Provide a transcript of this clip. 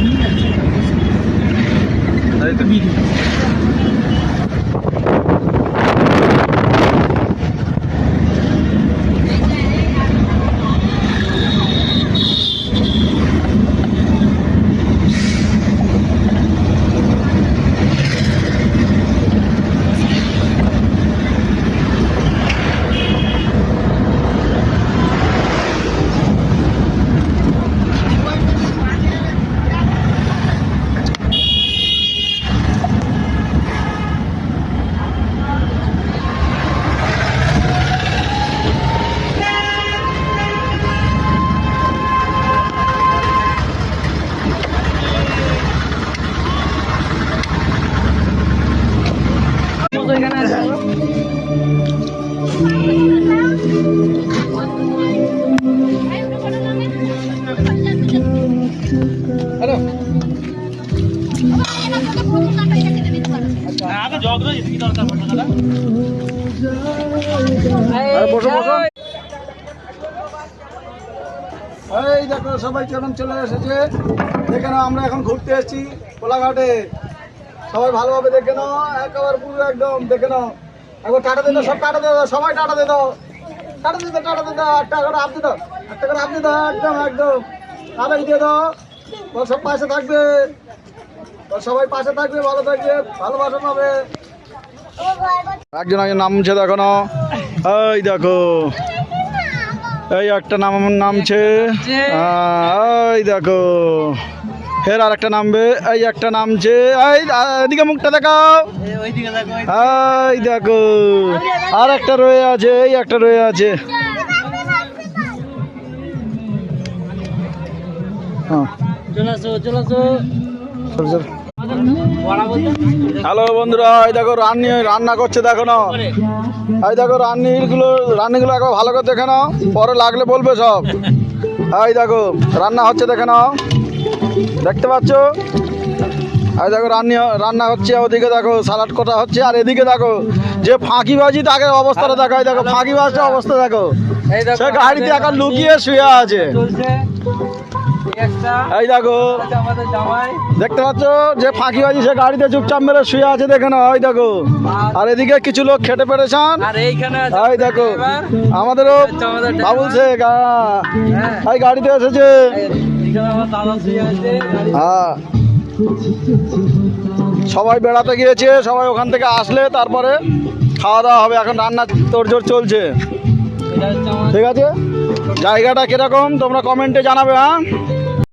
Россия. Это видно. এই দেখো, সবাই কেমন চলে এসেছে? দেখে আমরা এখন ঘুরতে এসেছি কোলাঘাটে। সবাই ভালোভাবে দেখে নাও, একেবারে পুরো একদম, দেখে নাও। একবার টাটা দাও, সব টাটা দিয়ে দাও, সবাই টাটা দিয়ে দাও। টাটা দাও টাটা দাও, একটা করে হাত দাও, একটা করে হাত দাও, একদম একদম। তাড়াতাড়ি দিয়ে দাও সব পাশে থাকবে। সবাই পাশে থাকবে ভালো থাকবে ভালোবাসা পাবে। একজন একজন নামছে দেখো না। এই দেখো। এই একটা নাম নামছে এই দেখো। ফের আর একটা নামবে। এই একটা নামছে এই এদিকে মুখটা দেখাও। এই দেখো। আর একটা রয়ে আছে এই একটা রয়ে আছে। হ্যাঁ। চল, চল। হ্যালো বন্ধুরা, এই দেখো রান্নি রান্না করছে, দেখো না এই দেখো রান্নিগুলো রান্নিগুলো একবার ভালো করে দেখে নাও, পরে লাগলে বলবে সব। এই দেখো, রান্না হচ্ছে দেখে নাও। দেখতে পাচ্ছ? এই দেখো রান্নি রান্না হচ্ছে ওদিকে দেখো সালাড কটা হচ্ছে আর এদিকে দেখো যে ফাঁকিবাজি তাকে অবস্থাটা দেখো দেখো ফাঁকিবাজটা অবস্থা দেখো। সে গাড়িতে এখন লুকিয়ে শুয়ে আছে। এই দেখো। দেখতে পাচ্ছ যে ফাঁকিবাজি সে গাড়িতে চুপচাপ মেরে শুয়ে আছে দেখে না ওই দেখো। আর এদিকে কিছু লোক খেটে পেরেছান আর এই দেখো আমাদেরও বাবুল শেখ হ্যাঁ। এই গাড়িতে এসেছে। হ্যাঁ। সবাই বেড়াতে গিয়েছে, সবাই ওখান থেকে আসলে তারপরে খাওয়া দাওয়া হবে, এখন রান্না তোড়জোড় চলছে। ঠিক আছে? জায়গাটা কীরকম? তোমরা কমেন্টে জানাবে হ্যাঁ?